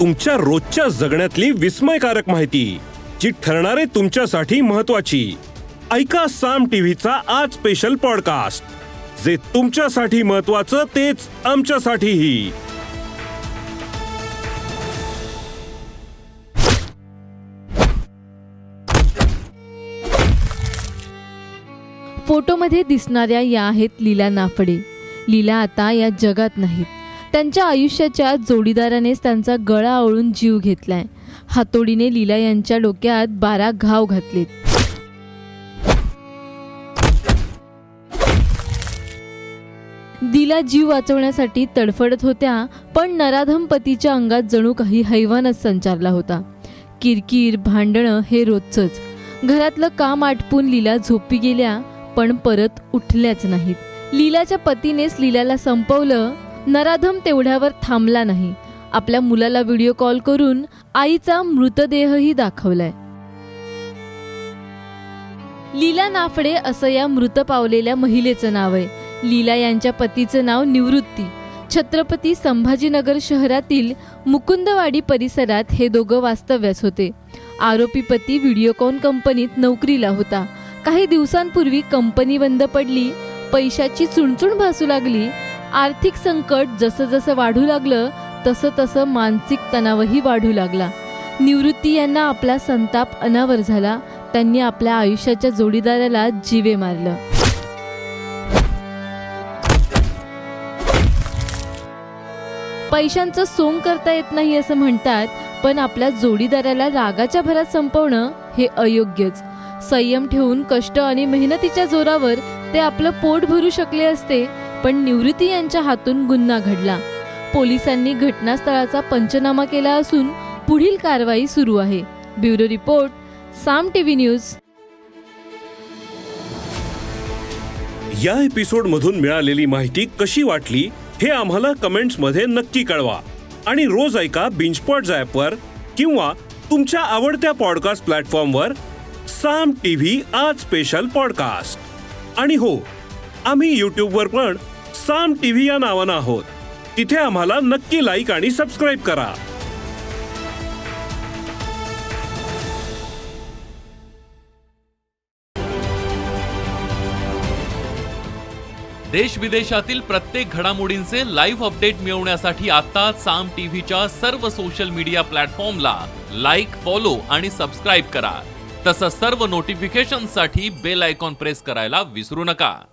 तुमच्या रोजच्या जगण्यातली विस्मयकारक माहिती जी ठरणारे तुमच्यासाठी महत्वाची ऐका साम टीव्हीचा आज स्पेशल पॉडकास्ट जे तुमच्यासाठी महत्वाचं तेच आमच्यासाठीही. फोटोमध्ये दिसणाऱ्या या आहेत लीला नाफडे. लीला आता या जगात नाहीत. त्यांच्या आयुष्याच्या जोडीदारानेच त्यांचा गळा आवळून जीव घेतलाय. हातोडीने लीला यांच्या डोक्यात बारा घाव घातलेत. दिला जीव वाचवण्यासाठी तडफडत होत्या पण नराधम पतीच्या अंगात जणू काही हैवानच संचारला होता. किरकिर भांडणं हे रोजचंच. घरातलं काम आटपून लीला झोपी गेल्या पण परत उठल्याच नाहीत. लीलाच्या पतीनेच लीलाला संपवलं नराधम तेवढ्यावर थांबला नाही. आपल्या मुलाला व्हिडिओ कॉल करून आईचा मृतदेहही दाखवलाय. लीला नाफडे असं या मृत पावलेल्या महिलेचं नाव आहे. लीला यांच्या पतीचं नाव निवृत्ती. छत्रपती संभाजीनगर शहरातील मुकुंदवाडी परिसरात हे दोघं वास्तव्यास होते. आरोपी पती व्हिडिओकॉन कंपनीत नोकरीला होता. काही दिवसांपूर्वी कंपनी बंद पडली पैशाची चुणचुण भासू लागली आर्थिक संकट जसं जसं वाढू लागलं तसं तसं मानसिक तणावही वाढू लागला. निवृत्ती यांना आपला संताप अनावर झाला त्यांनी आपल्या आयुष्याच्या जोडीदाराला जीवे मारलं. पैशांचं सोंग करता येत नाही असं म्हणतात पण आपल्या जोडीदाराला रागाच्या भरात संपवणं हे अयोग्यच. संयम ठेवून कष्ट आणि मेहनतीच्या जोरावर ते आपलं पोट भरू शकले असते पण निवृत्ती यांच्या हातून गुन्हा घडला. पोलिसांनी घटनास्थळाचा पंचनामा केला असून पुढील कारवाई सुरू आहे. Bureau report Saam TV news. या एपिसोड मधून मिळालेली माहिती कशी वाटली हे आम्हाला कमेंट्समध्ये नक्की कळवा. आणि रोज ऐका बिंचपॉट वर किंवा तुमच्या आवडत्या पॉडकास्ट प्लॅटफॉर्मवर साम टीव्ही आज स्पेशल पॉडकास्ट आणि हो आम्ही यूट्यूबवर पण साम टीव्ही या नावानं आहोत. तिथे आम्हाला नक्की लाईक आणि सबस्क्राईब करा. देश विदेशातील प्रत्येक घडामोडींचे लाईव्ह अपडेट मिळवण्यासाठी आता साम टीव्हीच्या सर्व सोशल मीडिया प्लॅटफॉर्मला लाईक फॉलो आणि सबस्क्राईब करा. तसंच सर्व नोटिफिकेशनसाठी बेल आयकॉन प्रेस करायला विसरू नका.